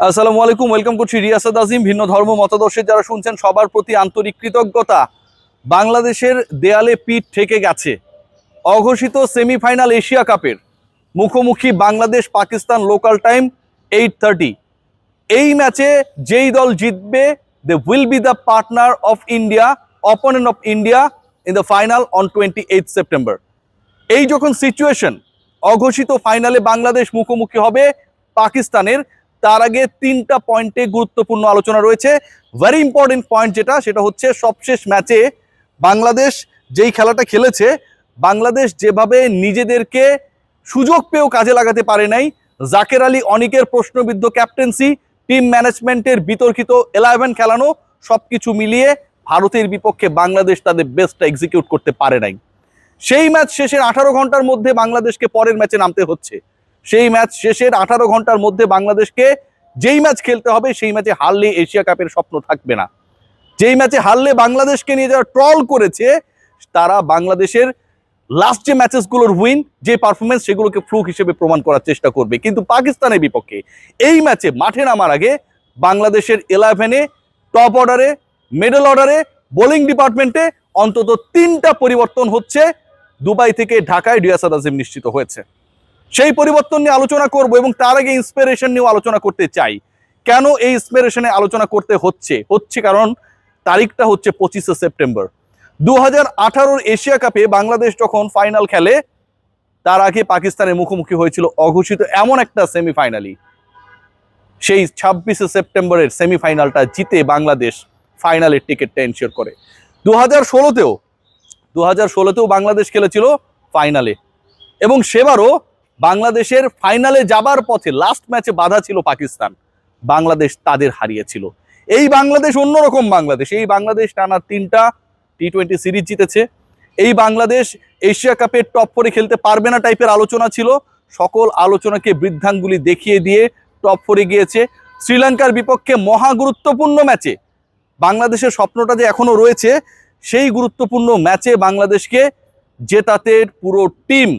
আসসালামু আলাইকুম, ওয়েলকাম করছি রিয়াসাদ আজিম, ভিন্ন ধর্ম মতাদর্শের যারা শুনছেন, সবার প্রতি আন্তরিক কৃতজ্ঞতা। বাংলাদেশের দেয়ালে পিঠ ঠেকে গেছে। অঘোষিত সেমিফাইনাল এশিয়া কাপের মুখোমুখি Bangladesh Pakistan local time eight thirty. এই ম্যাচে যেই দল জিতবে they will be the partner of India opponent of India in the final on twenty eight September এই যখন সিচুয়েশন অঘোষিত ফাইনালে বাংলাদেশ মুখোমুখি হবে পাকিস্তানের তার আগে তিনটা পয়েন্টে গুরুত্বপূর্ণ আলোচনা রয়েছে। ভেরি ইম্পর্টেন্ট পয়েন্ট যেটা, সেটা হচ্ছে সবশেষ ম্যাচে বাংলাদেশ যেই খেলাটা খেলেছে, বাংলাদেশ যেভাবে নিজেদেরকে সুযোগ পেয়েও কাজে লাগাতে পারে নাই, জাকের আলী অনিকের প্রশ্নবিদ্ধ ক্যাপ্টেন্সি টিম ম্যানেজমেন্টের বিতর্কিত এলেভেন খেলানো, সবকিছু মিলিয়ে ভারতের বিপক্ষে বাংলাদেশ তাদের বেস্টটা এক্সিকিউট করতে পারে নাই। সেই ম্যাচ শেষের আঠারো ঘণ্টার মধ্যে বাংলাদেশকে পরের ম্যাচে নামতে হচ্ছে। সেই ম্যাচ শেষের আঠারো ঘণ্টার মধ্যে বাংলাদেশকে যেই ম্যাচ খেলতে হবে, সেই ম্যাচে হারলে এশিয়া কাপের স্বপ্ন থাকবে না। যেই ম্যাচে হারলে বাংলাদেশকে নিয়ে যারা ট্রল করেছে, তারা বাংলাদেশের লাস্ট যে ম্যাচেসগুলোর উইন যে পারফরমেন্স সেগুলোকে ফ্লুক হিসেবে প্রমাণ করার চেষ্টা করবে। কিন্তু পাকিস্তানের বিপক্ষে এই ম্যাচে মাঠে নামার আগে বাংলাদেশের ইলেভেনে টপ অর্ডারে মিডল অর্ডারে বোলিং ডিপার্টমেন্টে অন্তত তিনটা পরিবর্তন হচ্ছে। দুবাই থেকে ঢাকায় রিয়াসাদ আজিম নিশ্চিত হয়েছে। সেই পরিবর্তন নিয়ে আলোচনা করব এবং তার আগে ইন্সপিরেশন নিয়েও আলোচনা করতে চাই। কেন এই ইন্সপিরেশনে আলোচনা করতে হচ্ছে? হচ্ছে কারণ তারিখটা হচ্ছে পঁচিশে সেপ্টেম্বর। দু হাজার এশিয়া কাপে বাংলাদেশ যখন ফাইনাল খেলে, তার আগে পাকিস্তানের মুখোমুখি হয়েছিল অঘোষিত এমন একটা সেমিফাইনালি সেই ছাব্বিশে সেপ্টেম্বরের সেমিফাইনালটা জিতে বাংলাদেশ ফাইনালের টিকিটটা এনশিওর করে। দু হাজার ষোলোতেও দু হাজার ষোলোতেও বাংলাদেশ খেলেছিল ফাইনালে এবং সেবারও বাংলাদেশের ফাইনালে যাবার পথে লাস্ট ম্যাচে বাধা ছিল পাকিস্তান। বাংলাদেশ তাদের হারিয়েছিল। এই বাংলাদেশ অন্যরকম বাংলাদেশ। এই বাংলাদেশ টানা তিনটা টি টোয়েন্টি সিরিজ জিতেছে। এই বাংলাদেশ এশিয়া কাপের টপ ফোরে খেলতে পারবে না টাইপের আলোচনা ছিল। সকল আলোচনাকে বৃদ্ধাঙ্গুলি দেখিয়ে দিয়ে টপ ফোরে গিয়েছে। শ্রীলঙ্কার বিপক্ষে মহা গুরুত্বপূর্ণ ম্যাচে বাংলাদেশের স্বপ্নটা যে এখনও রয়েছে, সেই গুরুত্বপূর্ণ ম্যাচে বাংলাদেশকে জেতাতে পুরো টিম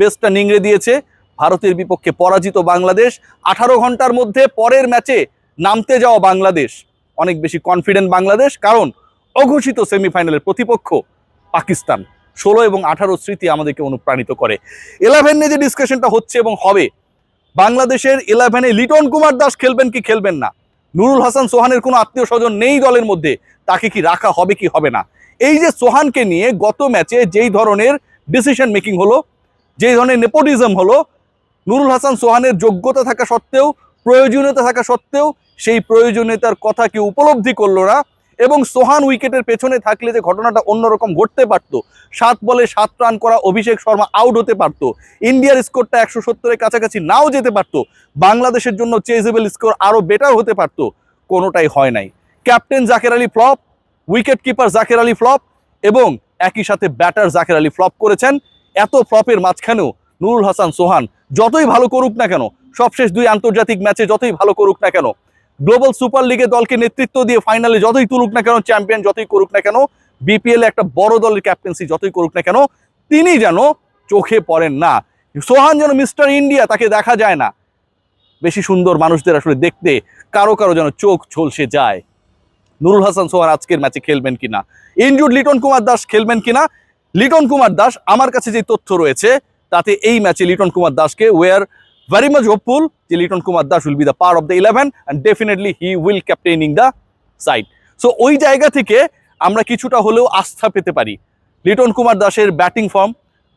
বেস্টটা নিংড়ে দিয়েছে। ভারতের বিপক্ষে পরাজিত বাংলাদেশ। আঠারো ঘণ্টার মধ্যে পরের ম্যাচে নামতে যাওয়া বাংলাদেশ। অনেক বেশি কনফিডেন্ট বাংলাদেশ, কারণ অঘোষিত সেমিফাইনালের প্রতিপক্ষ পাকিস্তান। ষোলো এবং আঠারো স্মৃতি আমাদেরকে অনুপ্রাণিত করে। ইলেভেন নিয়ে যে ডিসকাশনটা হচ্ছে এবং হবে, বাংলাদেশের ইলেভেনে লিটন কুমার দাস খেলবেন কি খেলবেন না? নুরুল হাসান সোহানের কোনো আত্মীয় স্বজন নেই দলের মধ্যে, তাকে কি রাখা হবে কি হবে না? এই যে সোহানকে নিয়ে গত ম্যাচে যেই ধরনের ডিসিশন মেকিং হলো যেই ধরনের নেপোটিজম হলো, নুরুল হাসান সোহানের যোগ্যতা থাকা সত্ত্বেও, প্রয়োজনীয়তা থাকা সত্ত্বেও, সেই প্রয়োজনীয়তার কথা কেউ উপলব্ধি করল না এবং সোহান উইকেটের পেছনে থাকলে যে ঘটনাটা অন্যরকম ঘটতে পারত, সাত বলে সাত রান করা অভিষেক শর্মা আউট হতে পারত, ইন্ডিয়ার স্কোরটা একশো সত্তরের কাছাকাছি নাও যেতে পারত, বাংলাদেশের জন্য চেজেবল স্কোর আরও বেটার হতে পারত, কোনোটাই হয় নাই। Captain Jaker Ali flop wicket keeper Jaker Ali flop এবং একই সাথে ব্যাটার জাকের আলী ফ্লপ করেছেন। এত ফ্লপের মাঝখানেও নুরুল হাসান, সোহান, যতই ভালো করুক না কেন, সবশেষ দুই আন্তর্জাতিক ম্যাচে যতই ভালো করুক না কেন, গ্লোবাল সুপার লিগে দলকে নেতৃত্ব দিয়ে ফাইনালে যতই তুলুক না কেন, চ্যাম্পিয়ন যতই করুক না কেন, বিপিএল একটা বড় দলের ক্যাপ্টেন্সি যতই করুক না কেন, তিনি যেন চোখে পড়েন না। সোহান যেন মিস্টার ইন্ডিয়া, তাকে দেখা যায় না। বেশি সুন্দর মানুষদের আসলে দেখতে, কারও কারও যেন চোখ ঝলসে যায়। নুরুল হাসান, সোহান আজকের ম্যাচে খেলবেন কিনা? ইনজুড লিটন কুমার দাস খেলবেন কিনা? লিটন কুমার দাস আমার কাছে যে তথ্য রয়েছে, তাতে এই ম্যাচে লিটন কুমার দাসকে ওয়ার ভেরি মাচ হোপফুল যে Liton Kumar Das will be the part of the eleven and definitely he will captaining the side so ওই জায়গা থেকে আমরা কিছুটা হলেও আস্থা পেতে পারি। লিটন কুমার দাসের ব্যাটিং ফর্ম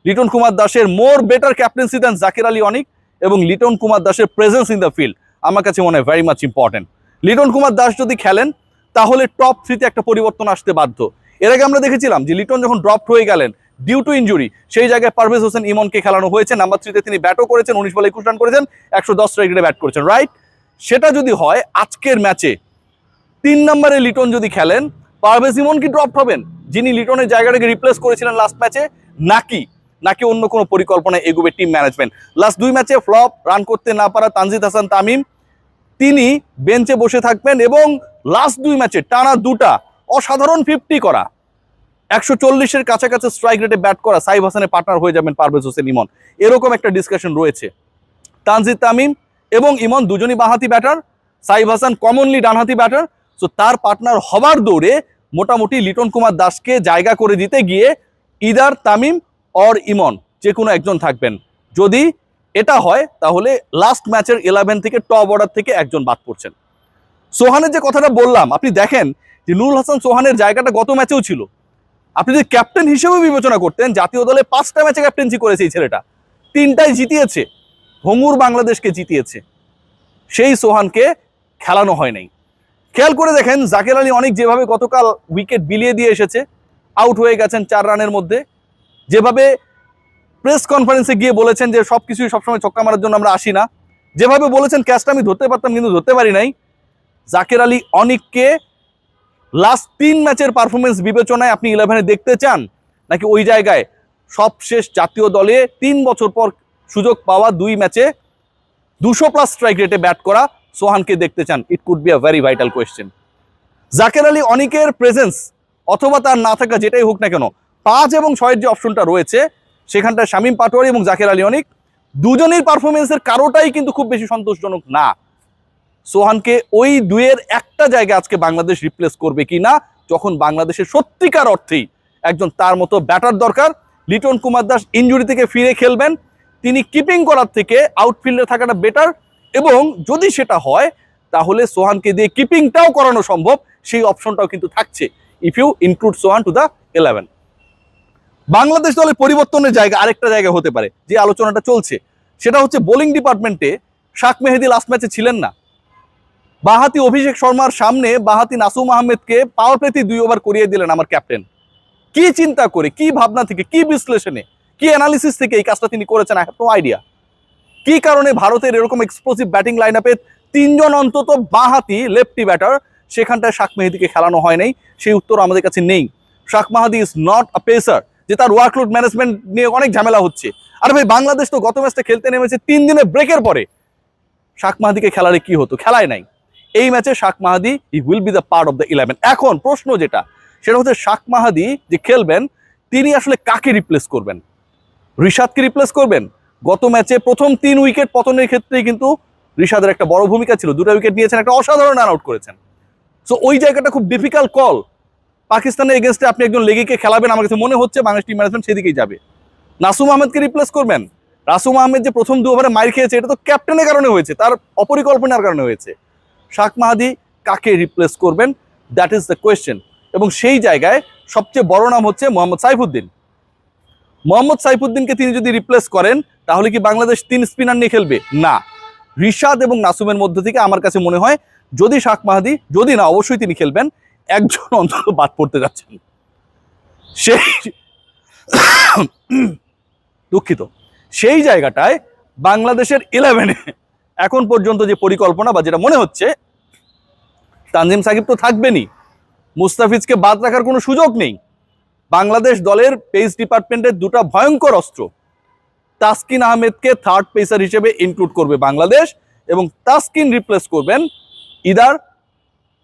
লিটন কুমার দাসের more better captaincy than Zakir Ali Anik এবং লিটন কুমার দাসের প্রেজেন্স ইন দ্য ফিল্ড আমার কাছে মনে হয় very much important Liton Kumar Das যদি খেলেন, তাহলে টপ থ্রিতে একটা পরিবর্তন আসতে বাধ্য। এর আগে আমরা দেখেছিলাম যে লিটন যখন ড্রপ হয়ে গেলেন ডিউ টু ইঞ্জুরি সেই জায়গায় পারভেজ হোসেন ইমনকে খেলানো হয়েছে। নাম্বার থ্রিতে তিনি ব্যাটও করেছেন, উনিশ বলে একুশ রান করেছেন, একশো দশ রাইডে ব্যাট করেছেন রাইট সেটা যদি হয়, আজকের ম্যাচে তিন নম্বরে লিটন যদি খেলেন, পারভেজ ইমন কি ড্রপ হবেন? যিনি লিটনের জায়গাটাকে রিপ্লেস করেছিলেন লাস্ট ম্যাচে নাকি? নাকি অন্য কোনো পরিকল্পনায় এগোবে টিম ম্যানেজমেন্ট লাস্ট দুই ম্যাচে ফ্লপ রান করতে না পারা তানজিদ হাসান তামিম, তিনি বেঞ্চে বসে থাকবেন এবং লাস্ট দুই ম্যাচে টানা দুটা অসাধারণ ফিফটি করা। একশো চল্লিশের কাছাকাছি স্ট্রাইক রেটে ব্যাট করা সাইব হাসানের পার্টনার হয়ে যাবেন পারভেজ হোসেন ইমন। এরকম একটা ডিসকাশন রয়েছে। তানজিদ তামিম এবং ইমন দুজনই বাঁহাতি ব্যাটার সাইফ হাসান কমনলি ডানহাতি ব্যাটার সো তার পার্টনার হবার দৌড়ে মোটামুটি লিটন কুমার দাসকে জায়গা করে দিতে গিয়ে ইদার তামিম অর ইমন যে কোনো একজন থাকবেন। যদি এটা হয়, তাহলে লাস্ট ম্যাচের ইলেভেন থেকে টপ অর্ডার থেকে একজন বাদ পড়ছেন। সোহানের যে কথাটা বললাম, আপনি দেখেন যে নুরুল হাসান সোহানের জায়গাটা গত ম্যাচেও ছিল। আপনি যদি ক্যাপ্টেন হিসেবে বিবেচনা করতেন, জাতীয় দলে পাঁচটা ম্যাচে ক্যাপ্টেন্সি করেছে এই ছেলেটা। তিনটাই জিতিয়েছে। ভঙ্গুর বাংলাদেশকে জিতিয়েছে। সেই সোহানকে খেলানো হয় নাই। খেয়াল করে দেখেন, জাকের আলী অনেক যেভাবে গতকাল উইকেট বিলিয়ে দিয়ে এসেছে, আউট হয়ে গেছেন চার রানের মধ্যে। যেভাবে প্রেস কনফারেন্সে গিয়ে বলেছেন যে সব কিছুই সবসময় ছক্কা মারার জন্য আমরা আসি না। যেভাবে বলেছেন, ক্যাচটা আমি ধরতে পারতাম, কিন্তু ধরতে পারি নাই। জাকের আলী অনিককে লাস্ট তিন ম্যাচের পারফরমেন্স বিবেচনায় আপনি ইলেভেনে দেখতে চান? নাকি ওই জায়গায় সবশেষ জাতীয় দলে তিন বছর পর সুযোগ পাওয়া দুই ম্যাচে দুশো প্লাস স্ট্রাইক রেটে ব্যাট করা সোহানকে দেখতে চান? It could be a very vital question Jaker Ali অনিকের presence অথবা তার না থাকা যেটাই হোক না কেন, পাঁচ এবং ছয়ের যে অপশনটা রয়েছে, সেখানটায় শামীম পাটোয়ারি এবং জাকের আলী অনিক, দুজনের পারফরমেন্সের কারোটাই কিন্তু খুব বেশি সন্তোষজনক না। সোহানকে ওই দুয়ের একটা জায়গা আজকে বাংলাদেশ রিপ্লেস করবে কি না যখন বাংলাদেশের সত্যিকার অর্থেই একজন তার মতো ব্যাটার দরকার। লিটন কুমার দাস ইঞ্জুরি থেকে ফিরে খেলবেন। তিনি কিপিং করার থেকে আউটফিল্ডে থাকাটা বেটার এবং যদি সেটা হয়, তাহলে সোহানকে দিয়ে কিপিংটাও করানো সম্ভব। সেই অপশনটাও কিন্তু থাকছে। If you include Sohan to the eleven Bangladesh দলের পরিবর্তনের জায়গা আরেকটা জায়গা হতে পারে, যে আলোচনাটা চলছে। সেটা হচ্ছে বোলিং ডিপার্টমেন্টে শাক মেহেদি লাস্ট ম্যাচে ছিলেন না। বাহাতি অভিষেক শর্মার সামনে বাহাতি নাসুম আহমেদকে পাওয়ার প্লেতে দুই ওভার করিয়ে দিলেন আমার ক্যাপ্টেন। কি চিন্তা করে, কি ভাবনা থেকে, কি বিশ্লেষণে, কি অ্যানালিসিস থেকে এই কাজটা তিনি করেছেন? আই হ্যাভ নো আইডিয়া কি কারণে ভারতের এরকম এক্সপ্লোসিভ ব্যাটিং লাইন আপে তিনজন অন্তত বাহাতি লেফটি ব্যাটার সেখানটায় শাক মেহেদিকে খেলানো হয় নাই? সেই উত্তর আমাদের কাছে নেই। Shak Mahedi is not a pacer যে তার ওয়ার্কলোড ম্যানেজমেন্ট নিয়ে অনেক ঝামেলা হচ্ছে। আর ভাই, বাংলাদেশ তো গত ম্যাচটা খেলতে নেমেছে তিন দিনের ব্রেকের পরে। শাক মাহাদিকে খেলালে কি হতো? খেলায় নাই। এই ম্যাচে শাক মাহাদি ই will be the part of the eleven এখন প্রশ্ন যেটা, সেটা হচ্ছে শাক মাহাদি যে খেলবেন, তিনি আসলে কাকে রিপ্লেস করবেন? রিশাদকে রিপ্লেস করবেন? গত ম্যাচে প্রথম তিন উইকেট পতনের ক্ষেত্রেই কিন্তু রিশাদের একটা বড় ভূমিকা ছিল। দুটো উইকেট নিয়েছেন, একটা অসাধারণ রান আউট করেছেন। সো ওই জায়গাটা খুব ডিফিকাল্ট কল পাকিস্তানের এগেনস্টে আপনি একজন লেগিকে খেলাবেন, আমার কাছে মনে হচ্ছে বাংলাদেশ টিম ম্যানেজমেন্ট সেদিকেই যাবে। নাসুম আহমেদকে রিপ্লেস করবেন। রাসুম আহমেদ যে প্রথম দু ওভারে মার খেয়েছে, এটা তো ক্যাপ্টেনের কারণে হয়েছে, তার অপরিকল্পনার কারণে হয়েছে। শাক মাহাদি কাকে রিপ্লেস করবেন? দ্যাট ইজ দ্য কোয়েশ্চেন এবং সেই জায়গায় সবচেয়ে বড় নাম হচ্ছে মোহাম্মদ সাইফুদ্দিন। মোহাম্মদ সাইফুদ্দিনকে তিনি যদি রিপ্লেস করেন, তাহলে কি বাংলাদেশ তিন স্পিনার নিয়ে খেলবে? না। রিশাদ এবং নাসুমের মধ্যে থেকে আমার কাছে মনে হয়, যদি শাক মাহাদি, যদি না, অবশ্যই তিনি খেলবেন। একজন অন্তত বাদ পড়তে যাচ্ছেন সেই দুঃখিত। সেই জায়গাটায় বাংলাদেশের ইলেভেনে এখন পর্যন্ত যে পরিকল্পনা বা যেটা মনে হচ্ছে, তানজিম সাকিব তো থাকবেনই। মুস্তাফিজকে বাদ রাখার কোনো সুযোগ নেই। বাংলাদেশ দলের পেস ডিপার্টমেন্টের দুটো ভয়ঙ্কর অস্ত্র। তাসকিন আহমেদকে থার্ড পেসার হিসেবে ইনক্লুড করবে বাংলাদেশ এবং তাসকিন রিপ্লেস করবেন ইদার,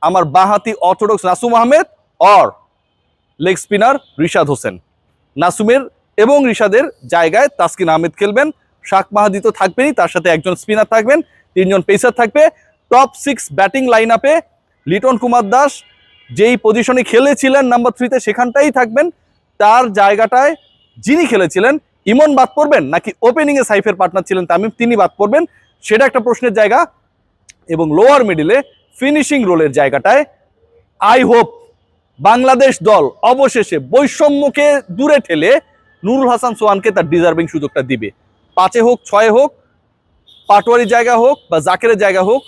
আমার বাঁহাতি orthodox Nasum Ahmed or leg spinner Rishad Hossain. নাসুমের এবং রিশাদের জায়গায় তাসকিন আহমেদ খেলবেন শাক মাহাদি তো থাকবেনই, তার সাথে একজন স্পিনার থাকবেন, তিনজন পেসার থাকবে। টপ সিক্স ব্যাটিং লাইন আপে লিটন কুমার দাস, যেই পজিশনে খেলেছিলেন নাম্বার থ্রিতে সেখানটাই থাকবেন। তার জায়গাটায় যিনি খেলেছিলেন, ইমন বাদ পড়বেন নাকি ওপেনিংয়ে সাইফের পার্টনার ছিলেন তামিম তিনি বাদ পড়বেন। সেটা একটা প্রশ্নের জায়গা। এবং লোয়ার মিডিলে ফিনিশিং রোলের জায়গাটায় আই হোপ বাংলাদেশ দল অবশেষে বৈষম্যকে দূরে ঠেলে নুরুল হাসান সোহানকে তার ডিজার্ভিং সুযোগটা দিবে। পাঁচে হোক, ছয়ে হোক, পাটোয়ারির জায়গা হোক বা জাকেরের জায়গা হোক,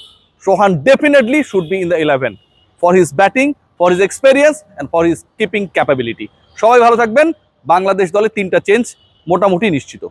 Sohan definitely should be in the eleven for his batting for his experience and for his keeping capability সবাই ভালো থাকবেন। বাংলাদেশ দলে তিনটা চেঞ্জ মোটামুটি নিশ্চিত।